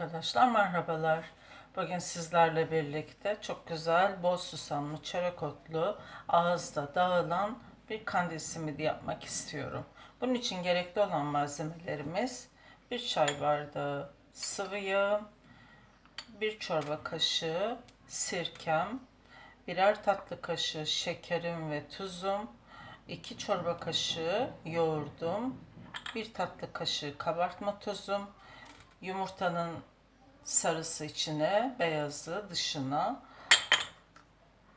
Arkadaşlar merhabalar. Bugün sizlerle birlikte çok güzel bol susamlı çörek otlu ağızda dağılan bir kandil simidi yapmak istiyorum. Bunun için gerekli olan malzemelerimiz bir çay bardağı sıvı yağ, bir çorba kaşığı sirkem, birer tatlı kaşığı şekerim ve tuzum, iki çorba kaşığı yoğurdum, bir tatlı kaşığı kabartma tozum, yumurtanın sarısı içine, beyazı dışına.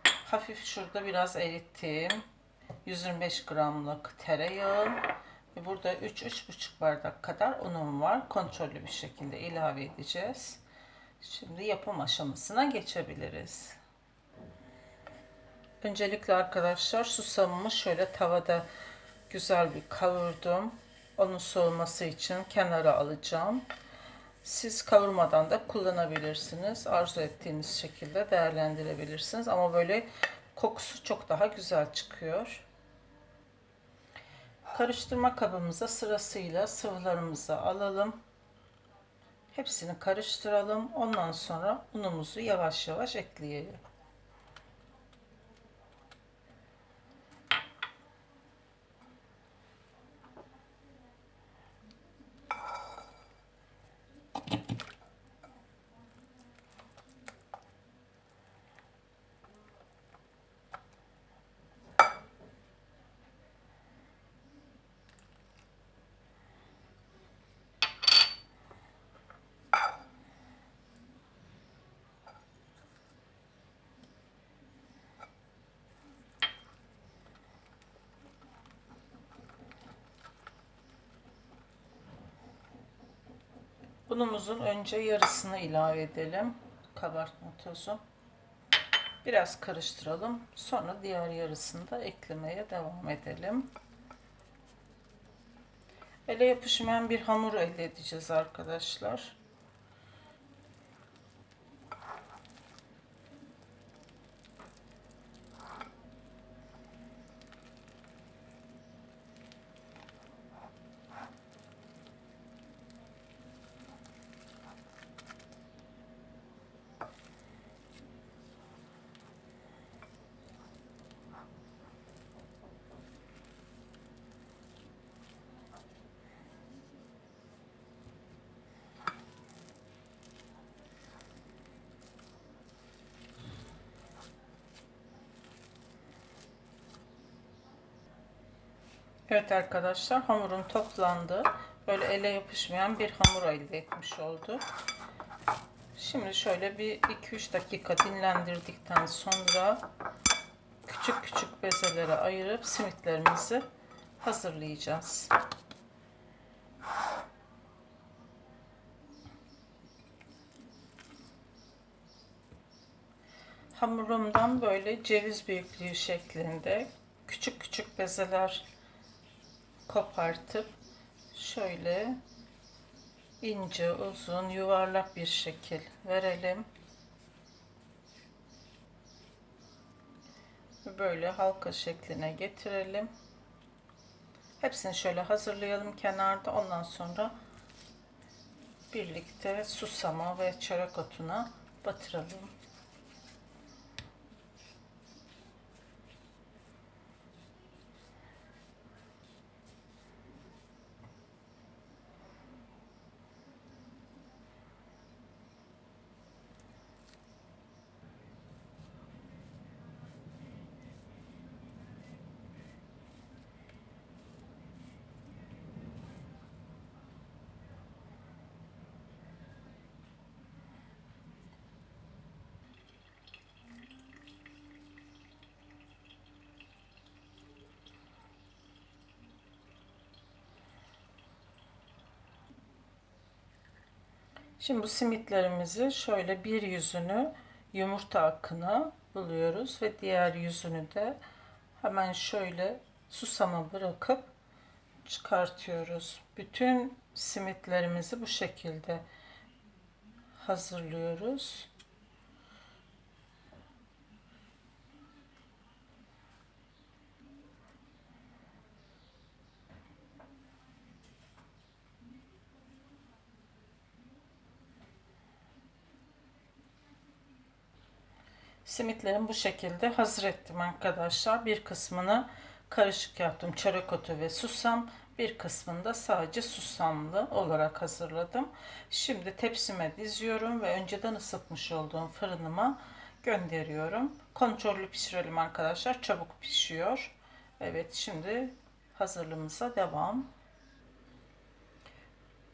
Hafif şurada biraz erittiğim 125 gramlık tereyağı ve burada 3-3,5 bardak kadar unum var. Kontrollü bir şekilde ilave edeceğiz. Şimdi yapım aşamasına geçebiliriz. Öncelikle arkadaşlar susamımı şöyle tavada güzel bir kavurdum. Onun soğuması için kenara alacağım. Siz kavurmadan da kullanabilirsiniz. Arzu ettiğiniz şekilde değerlendirebilirsiniz. Ama böyle kokusu çok daha güzel çıkıyor. Karıştırma kabımıza sırasıyla sıvılarımızı alalım. Hepsini karıştıralım. Ondan sonra unumuzu yavaş yavaş ekleyelim. Unumuzun önce yarısını ilave edelim. Kabartma tozu. Biraz karıştıralım. Sonra diğer yarısını da eklemeye devam edelim. Ele yapışmayan bir hamur elde edeceğiz arkadaşlar. Evet arkadaşlar hamurum toplandı. Böyle ele yapışmayan bir hamur elde etmiş olduk. Şimdi şöyle bir 2-3 dakika dinlendirdikten sonra küçük küçük bezelere ayırıp simitlerimizi hazırlayacağız. Hamurumdan böyle ceviz büyüklüğü şeklinde küçük küçük bezeler kopartıp şöyle ince, uzun, yuvarlak bir şekil verelim. Böyle halka şekline getirelim. Hepsini şöyle hazırlayalım kenarda. Ondan sonra birlikte susama ve çörek otuna batıralım. Şimdi bu simitlerimizi şöyle bir yüzünü yumurta akına buluyoruz ve diğer yüzünü de hemen şöyle susama bırakıp çıkartıyoruz. Bütün simitlerimizi bu şekilde hazırlıyoruz. Simitlerimi bu şekilde hazır ettim arkadaşlar. Bir kısmını karışık yaptım. Çörek otu ve susam. Bir kısmını da sadece susamlı olarak hazırladım. Şimdi tepsime diziyorum ve önceden ısıtmış olduğum fırınıma gönderiyorum. Kontrollü pişirelim arkadaşlar. Çabuk pişiyor. Evet şimdi hazırlığımıza devam.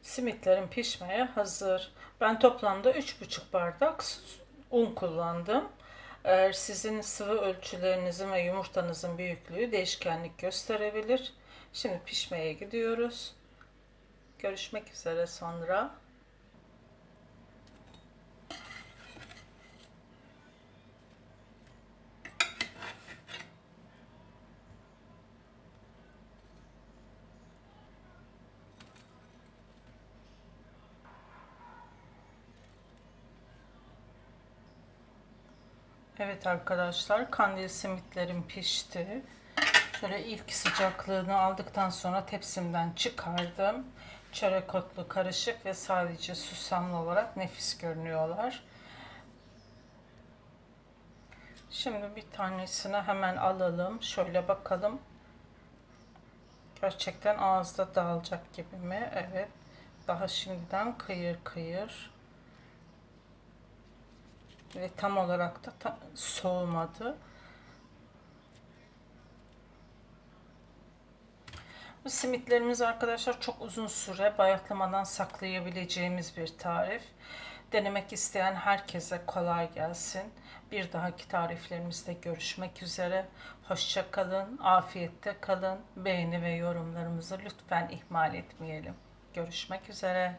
Simitlerim pişmeye hazır. Ben toplamda 3,5 bardak un kullandım. Eğer sizin sıvı ölçülerinizin ve yumurtanızın büyüklüğü değişkenlik gösterebilir. Şimdi pişmeye gidiyoruz. Görüşmek üzere sonra. Evet arkadaşlar kandil simitlerim pişti. Şöyle ilk sıcaklığını aldıktan sonra tepsimden çıkardım. Çörek otlu karışık ve sadece susamlı olarak nefis görünüyorlar. Şimdi bir tanesini hemen alalım. Şöyle bakalım. Gerçekten ağızda dağılacak gibi mi? Evet. Daha şimdiden kıyır kıyır ve tam olarak da ta- soğumadı. Bu simitlerimiz arkadaşlar çok uzun süre bayatlamadan saklayabileceğimiz bir tarif. Denemek isteyen herkese kolay gelsin. Bir dahaki tariflerimizde görüşmek üzere. Hoşça kalın, afiyette kalın. Beğeni ve yorumlarımızı lütfen ihmal etmeyelim. Görüşmek üzere.